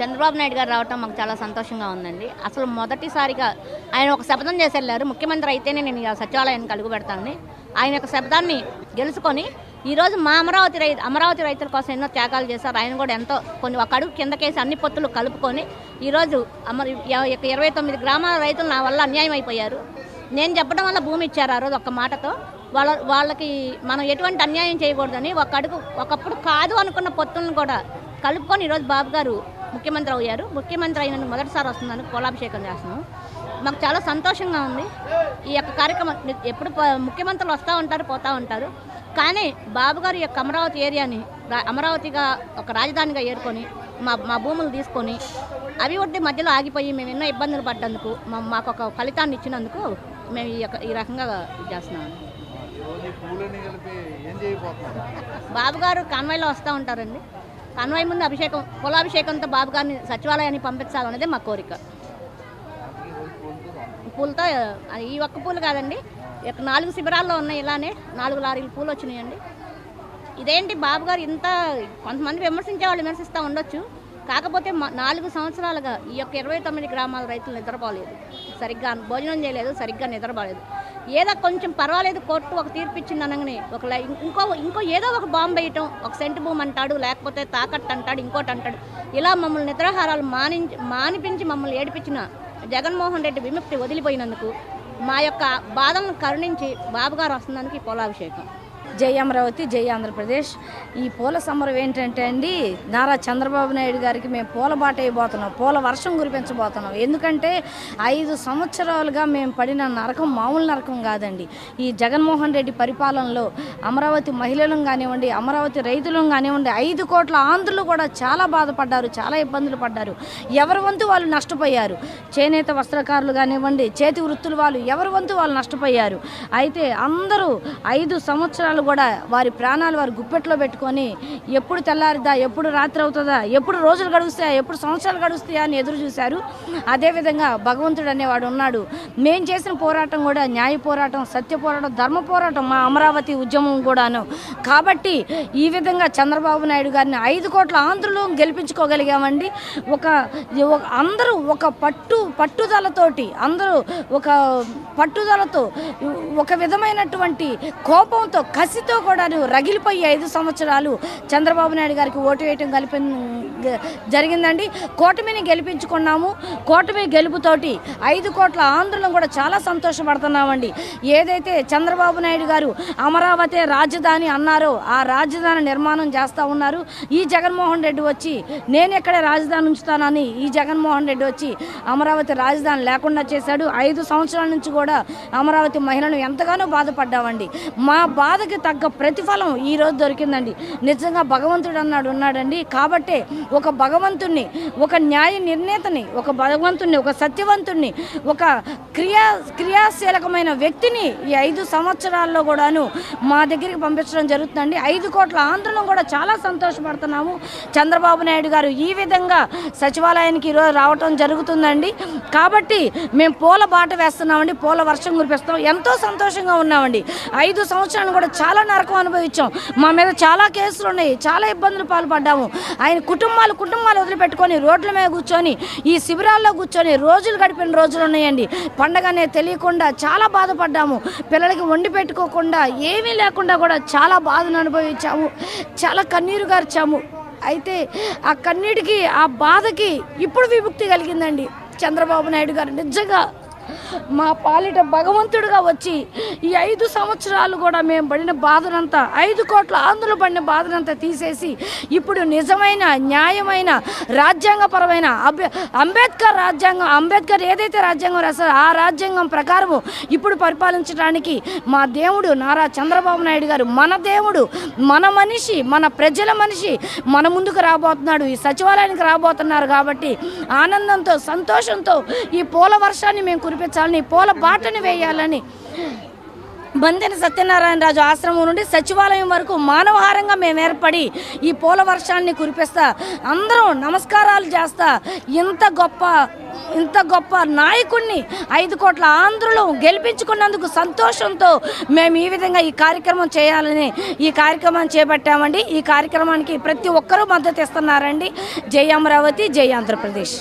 చంద్రబాబు నాయుడు గారు రావటం మాకు చాలా సంతోషంగా ఉందండి. అసలు మొదటిసారిగా ఆయన ఒక శబ్దం చేసి వెళ్ళారు ముఖ్యమంత్రి అయితేనే నేను ఈ సచివాలయానికి అడుగు పెడతానని ఆయన యొక్క శబ్దాన్ని గెలుచుకొని ఈరోజు మా అమరావతి రైతు అమరావతి రైతుల కోసం ఎన్నో త్యాగాలు చేశారు. ఆయన కూడా ఎంతో కొన్ని ఒక అడుగు కిందకేసి అన్ని పొత్తులు కలుపుకొని ఈరోజు అమర యొక్క ఇరవై తొమ్మిది గ్రామాల రైతులు నా వల్ల అన్యాయం అయిపోయారు. నేను చెప్పడం వల్ల భూమి ఇచ్చారు ఆ రోజు ఒక్క మాటతో. వాళ్ళ వాళ్ళకి మనం ఎటువంటి అన్యాయం చేయకూడదని ఒక అడుగు ఒకప్పుడు కాదు అనుకున్న పొత్తులను కూడా కలుపుకొని ఈరోజు బాబు గారు ముఖ్యమంత్రి అయ్యారు. ముఖ్యమంత్రి అయిన మొదటిసారి వస్తుందని కులాభిషేకం చేస్తున్నాం మాకు చాలా సంతోషంగా ఉంది. ఈ యొక్క కార్యక్రమం ఎప్పుడు ముఖ్యమంత్రులు వస్తూ ఉంటారు పోతూ ఉంటారు. కానీ బాబు గారి యొక్క అమరావతి ఏరియాని అమరావతిగా ఒక రాజధానిగా ఏర్కొని మా మా భూములు తీసుకొని అభివృద్ధి మధ్యలో ఆగిపోయి మేము ఎన్నో ఇబ్బందులు పడ్డందుకు మాకు ఒక ఫలితాన్ని ఇచ్చినందుకు మేము ఈ యొక్క ఈ రకంగా ఇది చేస్తున్నాం ఈరోజు ఈ పూలని కలిపి ఏం చేయబోతున్నారు? బాబు గారు కాన్వాయ్లో వస్తూ ఉంటారండి. కాన్వాయ్ ముందు అభిషేకం కులాభిషేకంతో బాబు గారిని సచివాలయాన్ని పంపించాలనేది మా కోరిక. పూలతో ఈ ఒక్క పూలు కాదండి. ఇక నాలుగు శిబిరాల్లో ఉన్నాయి ఇలానే నాలుగు లారీలు పూలు వచ్చినాయండి. ఇదేంటి బాబు గారు ఇంత కొంతమంది విమర్శించే వాళ్ళు విమర్శిస్తూ ఉండొచ్చు. కాకపోతే మా- నాలుగు సంవత్సరాలుగా ఈ యొక్క ఇరవై తొమ్మిది గ్రామాల రైతులు నిద్రపోలేదు. సరిగ్గా భోజనం చేయలేదు సరిగ్గా నిద్రపోలేదు. ఏదో కొంచెం పర్వాలేదు కోర్టు ఒక తీర్పు ఇచ్చింది అనగానే ఒక లై- ఇంకో ఇంకో ఏదో ఒక బాంబు వేయటం ఒక సెంటు భూమి అంటాడు లేకపోతే తాకట్టు అంటాడు ఇంకోటి అంటాడు. ఇలా మమ్మల్ని నిద్రాహారాలు మానించి మానిపించి మమ్మల్ని ఏడిపించిన జగన్మోహన్ రెడ్డి విముక్తి వదిలిపోయినందుకు మా యొక్క బాధలను కరుణించి బాబుగారు వస్తున్నందుకు ఈ పొలాభిషేకం. జై అమరావతి జై ఆంధ్రప్రదేశ్. ఈ పూల సమరం ఏంటంటే అండి నారా చంద్రబాబు నాయుడు గారికి మేము పూల బాట వేయబోతున్నాం పూల వర్షం కురిపించబోతున్నాం. ఎందుకంటే ఐదు సంవత్సరాలుగా మేము పడిన నరకం మామూలు నరకం కాదండి. ఈ జగన్మోహన్ రెడ్డి పరిపాలనలో అమరావతి మహిళలను కానివ్వండి అమరావతి రైతులను కానివ్వండి ఐదు కోట్ల ఆంధ్రులు కూడా చాలా బాధపడ్డారు చాలా ఇబ్బందులు పడ్డారు. ఎవరి వంతు వాళ్ళు నష్టపోయారు? చేనేత వస్త్రకారులు కానివ్వండి చేతి వృత్తులు వాళ్ళు ఎవరి వంతు వాళ్ళు నష్టపోయారు? అయితే అందరూ ఐదు సంవత్సరాలు కూడా వారి ప్రాణాలు వారి గుప్పెట్లో పెట్టుకొని ఎప్పుడు తెల్లారిదా ఎప్పుడు రాత్రి అవుతుందా ఎప్పుడు రోజులు గడుస్తాయా ఎప్పుడు సంవత్సరాలు గడుస్తాయా అని ఎదురు చూశారు. అదేవిధంగా భగవంతుడు అనేవాడు ఉన్నాడు. మేము చేసిన పోరాటం కూడా న్యాయ పోరాటం సత్య పోరాటం ధర్మ పోరాటం మా అమరావతి ఉద్యమం కూడాను. కాబట్టి ఈ విధంగా చంద్రబాబు నాయుడు గారిని ఐదు కోట్ల ఆంధ్రులు గెలిపించుకోగలిగామండి. ఒక అందరూ ఒక పట్టు పట్టుదలతోటి అందరూ ఒక పట్టుదలతో ఒక విధమైనటువంటి కోపంతో కసితో కూడా రగిలిపోయి ఐదు సంవత్సరాలు చంద్రబాబు నాయుడు గారికి ఓటు వేయటం కలిపి జరిగిందండి. కూటమిని గెలిపించుకున్నాము. కూటమి గెలుపుతోటి ఐదు కోట్ల ఆంధ్రులను కూడా చాలా సంతోషపడుతున్నామండి. ఏదైతే చంద్రబాబు నాయుడు గారు అమరావతి రాజధాని అన్నారో ఆ రాజధాని నిర్మాణం చేస్తూ ఉన్నారు. ఈ జగన్మోహన్ రెడ్డి వచ్చి నేను ఎక్కడే రాజధాని ఉంచుతానని ఈ జగన్మోహన్ రెడ్డి వచ్చి అమరావతి రాజధాని లేకుండా చేశాడు. ఐదు సంవత్సరాల నుంచి కూడా అమరావతి మహిళను ఎంతగానో బాధపడ్డామండి. మా బాధకి తగ్గ ప్రతిఫలం ఈరోజు దొరికిందండి. నిజంగా భగవంతుడు అన్నాడు ఉన్నాడండి. కాబట్టే ఒక భగవంతుణ్ణి ఒక న్యాయ నిర్ణేతని ఒక భగవంతుణ్ణి ఒక సత్యవంతుణ్ణి ఒక క్రియా క్రియాశీలకమైన వ్యక్తిని ఈ ఐదు సంవత్సరాల్లో కూడాను మా దగ్గరికి పంపించడం జరుగుతుందండి. ఐదు కోట్ల ఆందోళన కూడా చాలా సంతోషపడుతున్నాము. చంద్రబాబు నాయుడు గారు ఈ విధంగా సచివాలయానికి ఈరోజు రావటం జరుగుతుందండి. కాబట్టి మేము పూల బాట వేస్తున్నామండి పూల వర్షం కురిపిస్తాం ఎంతో సంతోషంగా ఉన్నామండి. ఐదు సంవత్సరాలు కూడా చాలా నరకం అనుభవించాం. మా మీద చాలా కేసులు ఉన్నాయి చాలా ఇబ్బందులు పాల్పడ్డాము. ఆయన కుటుంబాలు కుటుంబాలు వదిలిపెట్టుకొని రోడ్ల మీద కూర్చొని ఈ శిబిరాల్లో కూర్చొని రోజులు గడిపిన రోజులు ఉన్నాయండి. పండగనే తెలియకుండా చాలా బాధపడ్డాము. పిల్లలకి వండి పెట్టుకోకుండా ఏమీ లేకుండా కూడా చాలా బాధను అనుభవించాము. చాలా కన్నీరు గార్చాము. అయితే ఆ కన్నీటికి ఆ బాధకి ఇప్పుడు విముక్తి కలిగిందండి చంద్రబాబు నాయుడు గారు. నిజంగా మా పాలిట భగవంతుడుగా వచ్చి ఈ ఐదు సంవత్సరాలు కూడా మేము పడిన బాధనంతా ఐదు కోట్ల ఆంధ్రులు పడిన బాధనంతా తీసేసి ఇప్పుడు నిజమైన న్యాయమైన రాజ్యాంగపరమైన అభ్య అంబేద్కర్ రాజ్యాంగం అంబేద్కర్ ఏదైతే రాజ్యాంగం రాశారో ఆ రాజ్యాంగం ప్రకారము ఇప్పుడు పరిపాలించడానికి మా దేవుడు నారా చంద్రబాబు నాయుడు గారు మన దేవుడు మన మనిషి మన ప్రజల మనిషి మన ముందుకు రాబోతున్నాడు ఈ సచివాలయానికి రాబోతున్నారు కాబట్టి ఆనందంతో సంతోషంతో ఈ పూల వర్షాన్ని మేము కురిపించాలని పూల బాటను వేయాలని. బందెన సత్యనారాయణ రాజు ఆశ్రమం నుండి సచివాలయం వరకు మానవహారంగా మేము ఏర్పడి ఈ పూల వర్షాన్ని కురిపిస్తా అందరూ నమస్కారాలు చేస్తా ఇంత గొప్ప ఇంత గొప్ప నాయకుడిని ఐదు కోట్ల ఆంధ్రులు గెలిపించుకున్నందుకు సంతోషంతో మేము ఈ విధంగా ఈ కార్యక్రమం చేయాలని ఈ కార్యక్రమాన్ని చేపట్టామండి. ఈ కార్యక్రమానికి ప్రతి ఒక్కరూ మద్దతు ఇస్తున్నారండి. జై అమరావతి జై ఆంధ్రప్రదేశ్.